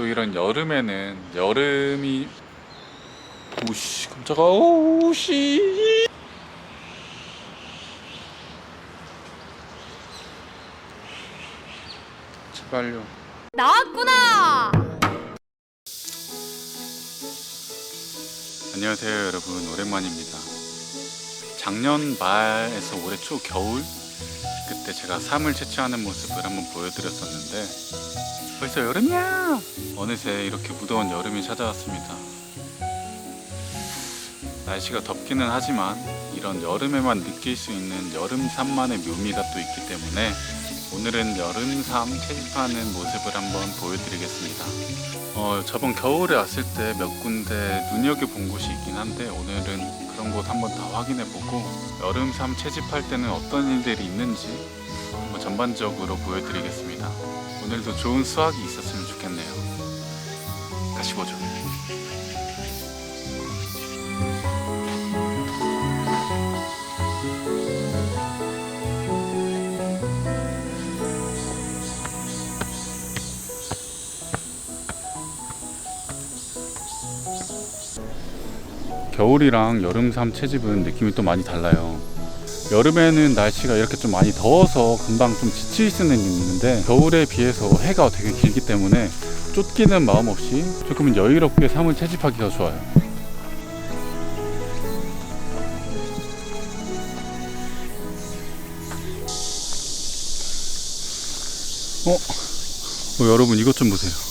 또 이런 여름에는 여름이 오씨 깜짝아. 오씨. 제발요. 나왔구나. 안녕하세요 여러분. 오랜만입니다. 작년 말에서 올해 초 겨울? 그때 제가 삶을 채취하는 모습을 한번 보여드렸었는데 벌써 여름이야. 어느새 이렇게 무더운 여름이 찾아왔습니다. 날씨가 덥기는 하지만 이런 여름에만 느낄 수 있는 여름삼만의 묘미가 또 있기 때문에 오늘은 여름삼 채집하는 모습을 한번 보여드리겠습니다. 어, 저번 겨울에 왔을 때 몇 군데 눈여겨본 곳이 있긴 한데 오늘은 그런 곳 한번 다 확인해보고 여름삼 채집할 때는 어떤 일들이 있는지 한번 전반적으로 보여드리겠습니다. 오늘도 좋은 수확이 있었으면 좋겠네요. 같이 보죠. 겨울이랑 여름삼 채집은 느낌이 또 많이 달라요. 여름에는 날씨가 이렇게 좀 많이 더워서 금방 좀 지칠 수는 있는데 겨울에 비해서 해가 되게 길기 때문에 쫓기는 마음 없이 조금 여유롭게 삼을 채집하기가 좋아요. 어? 어, 여러분 이것 좀 보세요.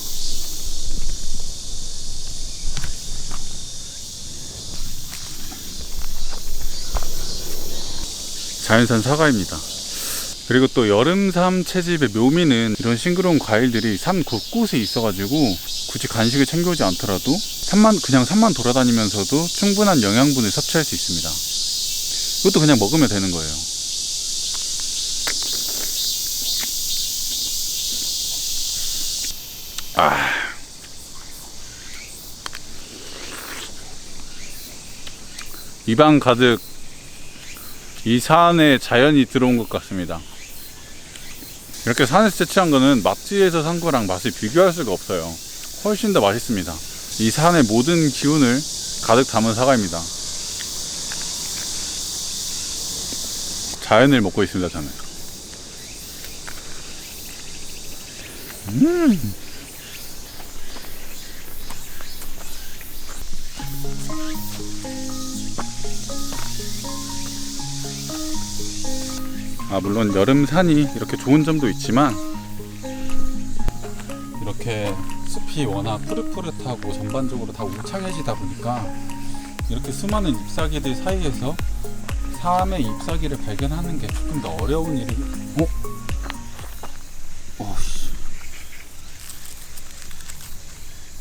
자연산 사과입니다. 그리고 또 여름삼 채집의 묘미는 이런 싱그러운 과일들이 산 곳곳에 있어가지고 굳이 간식을 챙겨오지 않더라도 산만 그냥 산만 돌아다니면서도 충분한 영양분을 섭취할 수 있습니다. 이것도 그냥 먹으면 되는 거예요. 아. 입안 가득 이 산에 자연이 들어온 것 같습니다. 이렇게 산에서 채취한 거는 막지에서 산 거랑 맛을 비교할 수가 없어요. 훨씬 더 맛있습니다. 이 산의 모든 기운을 가득 담은 사과입니다. 자연을 먹고 있습니다, 저는. 음. 아 물론 여름 산이 이렇게 좋은 점도 있지만 이렇게 숲이 워낙 푸릇푸릇하고 전반적으로 다 울창해지다 보니까 이렇게 수많은 잎사귀들 사이에서 삶의 잎사귀를 발견하는 게 조금 더 어려운 일이 어? 어씨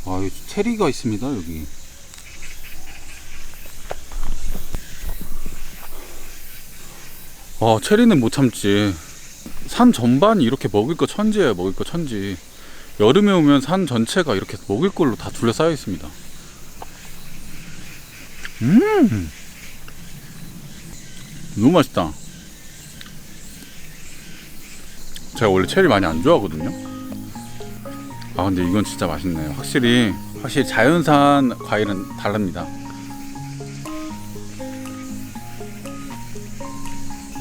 아 여기 체리가 있습니다 여기 아, 체리는 못 참지. 산 전반이 이렇게 먹을 거 천지예요, 먹을 거 천지. 여름에 오면 산 전체가 이렇게 먹을 걸로 다 둘러싸여 있습니다. 음! 너무 맛있다. 제가 원래 체리 많이 안 좋아하거든요. 아, 근데 이건 진짜 맛있네요. 확실히, 확실히 자연산 과일은 다릅니다.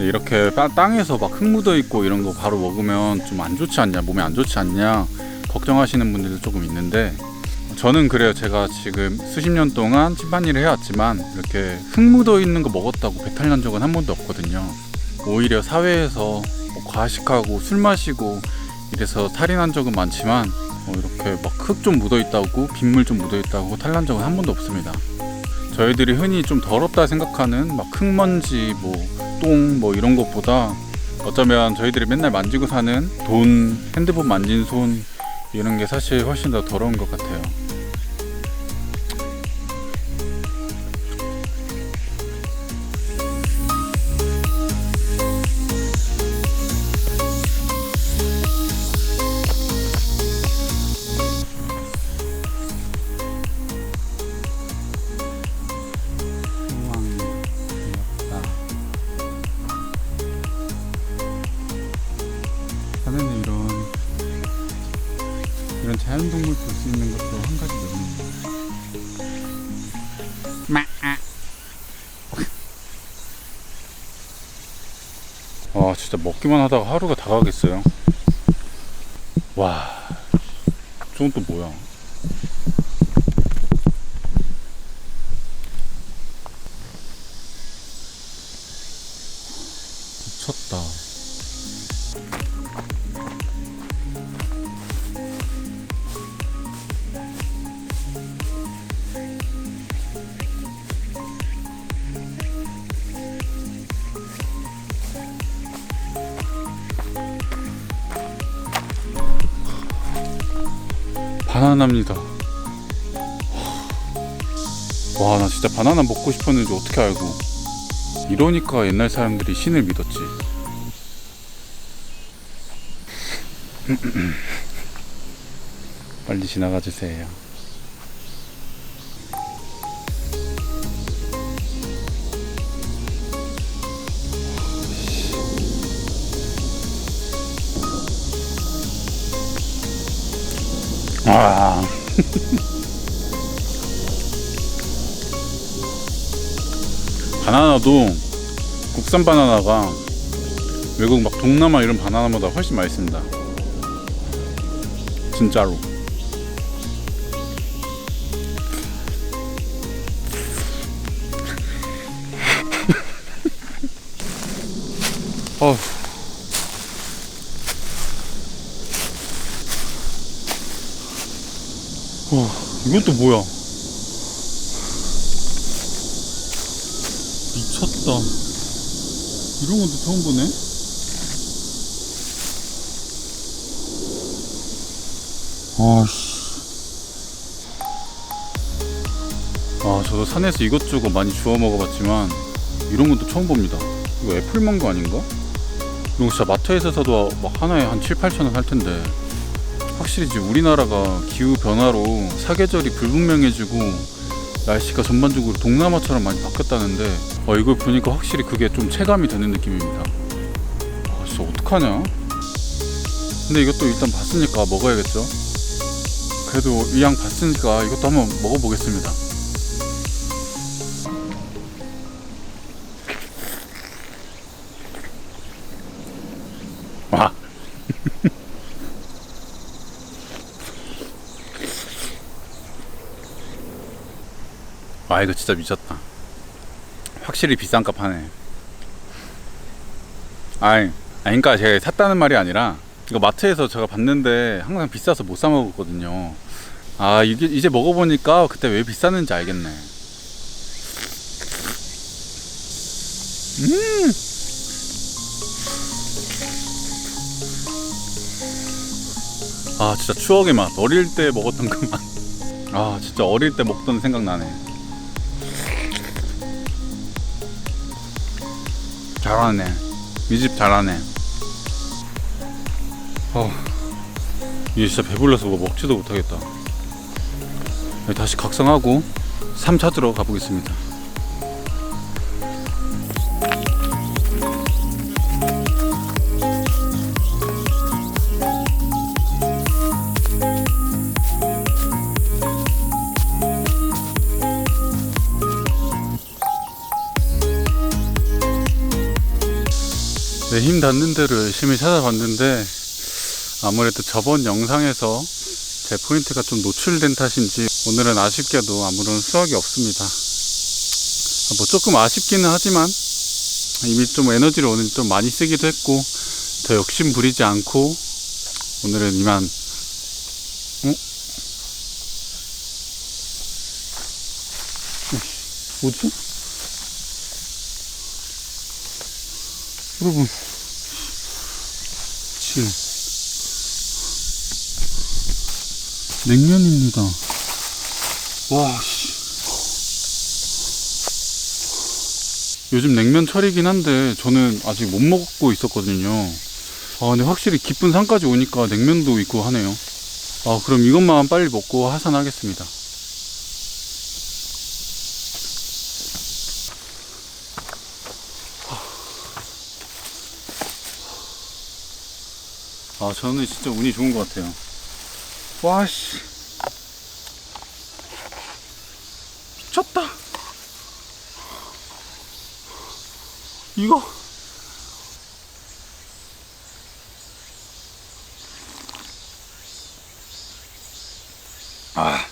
이렇게 따- 땅에서 막 흙 묻어 있고 이런 거 바로 먹으면 좀 안 좋지 않냐, 몸에 안 좋지 않냐 걱정하시는 분들도 조금 있는데 저는 그래요. 제가 지금 수십 년 동안 집안일을 해왔지만 이렇게 흙 묻어 있는 거 먹었다고 배탈 난 적은 한 번도 없거든요. 오히려 사회에서 뭐 과식하고 술 마시고 이래서 탈이 난 적은 많지만 어, 이렇게 막 흙 좀 묻어 있다고 빗물 좀 묻어 있다고 탈난 적은 한 번도 없습니다. 저희들이 흔히 좀 더럽다 생각하는 막 흙먼지 뭐 똥뭐 이런 것보다 어쩌면 저희들이 맨날 만지고 사는 돈, 핸드폰 만진 손 이런 게 사실 훨씬 더 더러운 것 같아요. 넣는 와 진짜 먹기만 하다가 하루가 다 가겠어요. 와 저건 또 뭐야 바나나입니다. 와, 나 진짜 바나나 먹고 싶었는지 어떻게 알고. 이러니까 옛날 사람들이 신을 믿었지. 빨리 지나가 주세요. 아. 바나나도 국산 바나나가 외국 막 동남아 이런 바나나보다 훨씬 맛있습니다. 진짜로. 어 휴. 와, 이건 또 뭐야? 미쳤다. 이런 것도 처음 보네? 아씨. 아, 저도 산에서 이것저것 많이 주워 먹어봤지만, 이런 것도 처음 봅니다. 이거 애플망고 아닌가? 이거 진짜 마트에서 사도 막 하나에 한 7, 8천 원 할 텐데, 확실히 지금 우리나라가 기후 변화로 사계절이 불분명해지고 날씨가 전반적으로 동남아처럼 많이 바뀌었다는데 어, 이걸 보니까 확실히 그게 좀 체감이 되는 느낌입니다. 아, 진짜 어떡하냐? 근데 이것도 일단 봤으니까 먹어야겠죠? 그래도 이왕 봤으니까 이것도 한번 먹어보겠습니다. 와 이거 진짜 미쳤다. 확실히 비싼 값 하네. 아니 그러니까 제가 샀다는 말이 아니라 이거 마트에서 제가 봤는데 항상 비싸서 못 사 먹었거든요. 아 이게 이제 먹어보니까 그때 왜 비쌌는지 알겠네. 음! 아 진짜 추억의 맛. 어릴 때 먹었던 그 맛. 아 진짜 어릴 때 먹던 생각 나네 잘하네. 이집 잘하네. 어, 이제 진짜 배불러서 뭐 먹지도 못하겠다. 네, 다시 각성하고 3차 들어 가보겠습니다. 내힘 닿는 대로 열심히 찾아봤는데 아무래도 저번 영상에서 제 포인트가 좀 노출된 탓인지 오늘은 아쉽게도 아무런 수확이 없습니다. 아, 뭐 조금 아쉽기는 하지만 이미 좀 에너지를 오늘 좀 많이 쓰기도 했고 더 욕심 부리지 않고 오늘은 이만 어? 뭐지? 여러분 7 냉면입니다. 와 씨. 요즘 냉면 철이긴 한데 저는 아직 못 먹고 있었거든요. 아 근데 확실히 깊은 산까지 오니까 냉면도 있고 하네요. 아 그럼 이것만 빨리 먹고 하산하겠습니다 아 저는 진짜 운이 좋은 것 같아요. 와씨. 미쳤다. 이거? 아.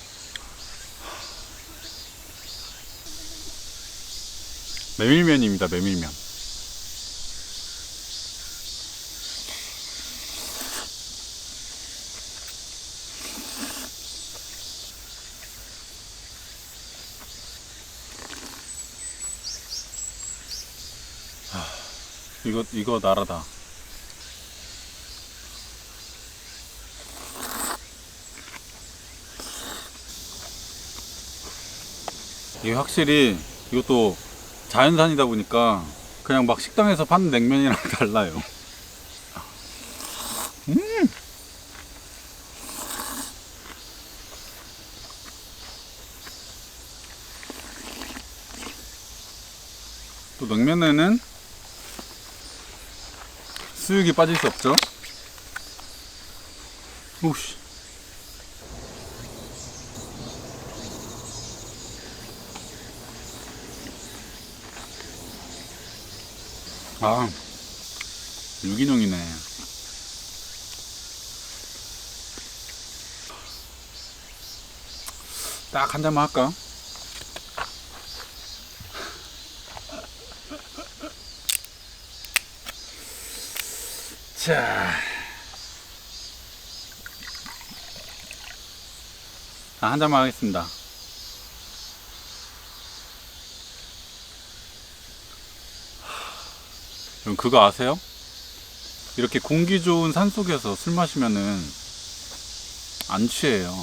메밀면입니다 메밀면. 이거 이거 나라다. 이게 확실히 이것도 자연산이다 보니까 그냥 막 식당에서 파는 냉면이랑 달라요. 음. 또 냉면에는 수육이 빠질 수 없죠. 오씨. 아, 유기농이네. 딱 한 잔만 할까? 자. 아, 한 잔만 하겠습니다. 여러분 그거 아세요? 이렇게 공기 좋은 산 속에서 술 마시면은 안 취해요.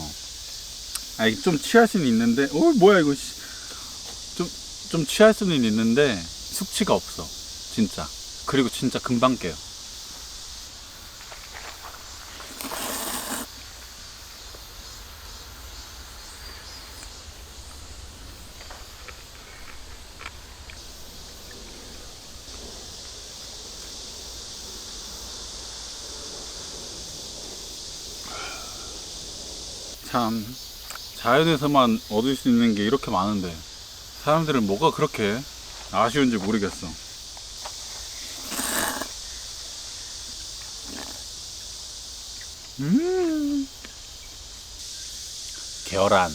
아, 이게 좀 취할 수는 있는데, 어, 뭐야 이거? 씨. 좀, 좀 취할 수는 있는데 숙취가 없어. 진짜. 그리고 진짜 금방 깨요. 참 자연에서만 얻을 수 있는 게 이렇게 많은데 사람들은 뭐가 그렇게 아쉬운지 모르겠어. 음 계란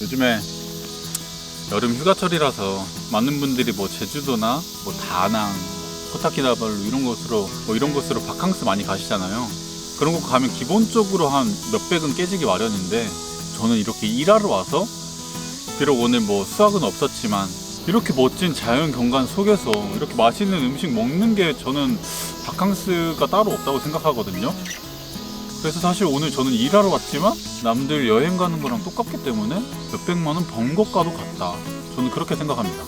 요즘에 여름 휴가철이라서 많은 분들이 뭐 제주도나 뭐 다낭, 코타키나발루 이런 곳으로 뭐 이런 곳으로 바캉스 많이 가시잖아요. 그런 곳 가면 기본적으로 한 몇백은 깨지기 마련인데 저는 이렇게 일하러 와서 비록 오늘 뭐 수학은 없었지만 이렇게 멋진 자연 경관 속에서 이렇게 맛있는 음식 먹는 게 저는 바캉스가 따로 없다고 생각하거든요. 그래서 사실 오늘 저는 일하러 왔지만 남들 여행 가는 거랑 똑같기 때문에 몇백만 원 번 것과도 같다. 저는 그렇게 생각합니다.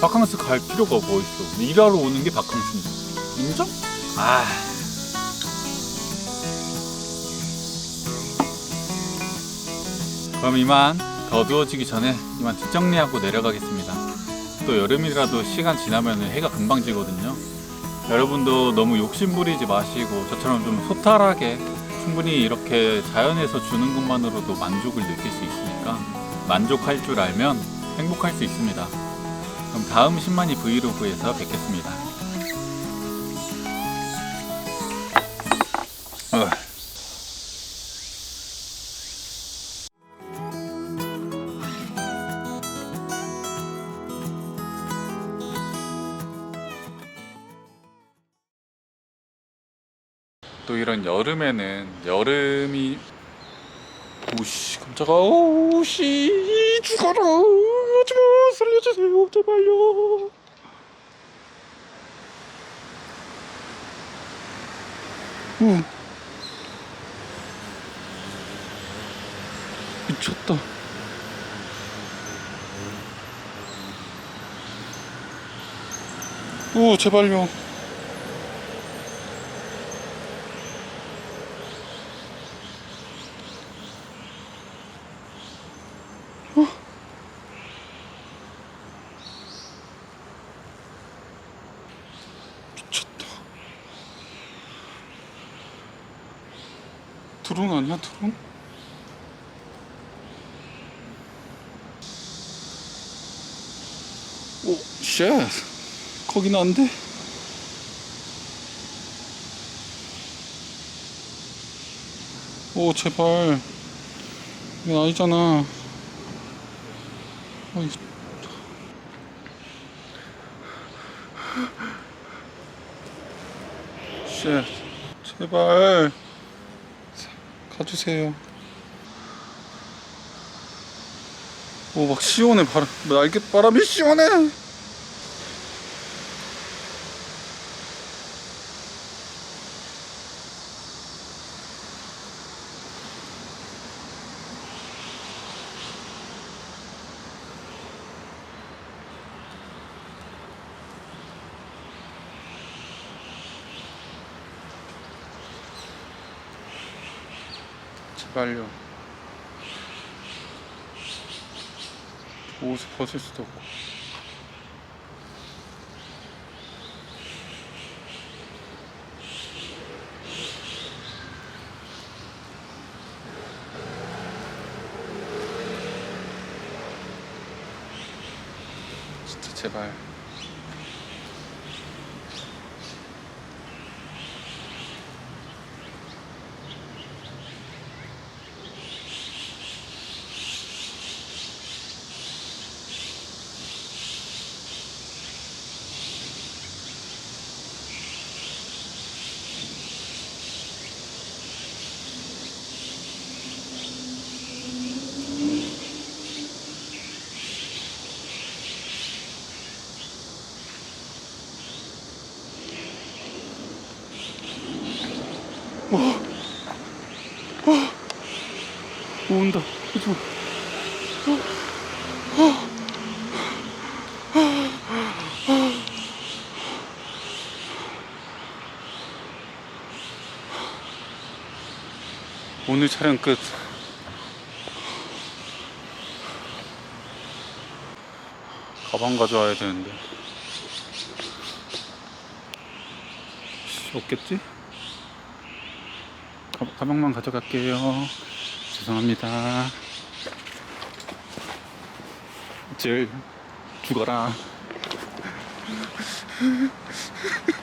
바캉스 갈 필요가 뭐 있어. 일하러 오는 게 바캉스인데. 인정? 아. 그럼 이만 더 어두워지기 전에 이만 뒷정리하고 내려가겠습니다. 또 여름이라도 시간 지나면 해가 금방 지거든요. 여러분도 너무 욕심 부리지 마시고 저처럼 좀 소탈하게 충분히 이렇게 자연에서 주는 것만으로도 만족을 느낄 수 있으니까 만족할 줄 알면 행복할 수 있습니다. 그럼 다음 10만이 브이로그에서 뵙겠습니다. 이런 여름에는 여름이 오씨 깜짝아. 오씨 죽어라. 하지마. 살려주세요. 제발요. 오 미쳤다. 오 제발요 드론 아니야 드론? 오, 쉣. 거기는 안 돼. 오, 제발. 이건 아니잖아. 어이. 쉣. 제발. 가주세요. 오, 막 시원해. 바람, 날개 바람이 시원해. 제발요. 옷을 벗을 수도 없고. 진짜 제발. 오, 온다. 그죠? 오늘 촬영 끝. 가방 가져와야 되는데. 씨, 없겠지? 가, 가방만 가져갈게요. 죄송합니다. 질 죽어라.